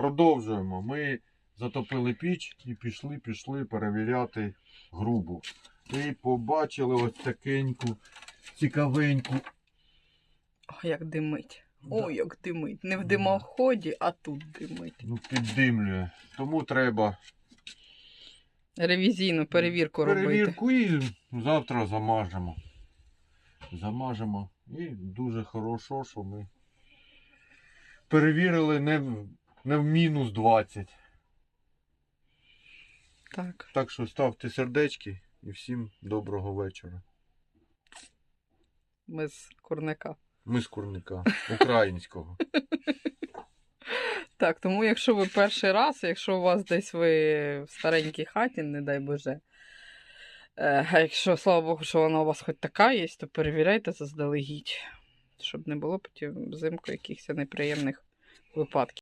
продовжуємо. Ми затопили піч і пішли, пішли перевіряти грубу. І побачили ось такеньку, цікавеньку. О, як димить. Да. Ой, як димить. Не в димоході, а тут димить. Ну, піддимлює. Тому треба Ревізійну перевірку робити. перевірку і завтра замажемо. Замажемо. І дуже хорошо, що ми перевірили не в, не в мінус 20. Так. Так що ставте сердечки і всім доброго вечора. Ми з курника. Ми з курника українського. Так, тому якщо ви перший раз, якщо у вас десь ви в старенькій хаті, не дай Боже. е, А якщо, слава Богу, що вона у вас хоч така є, то перевіряйте заздалегідь, щоб не було потім взимку якихось неприємних випадків.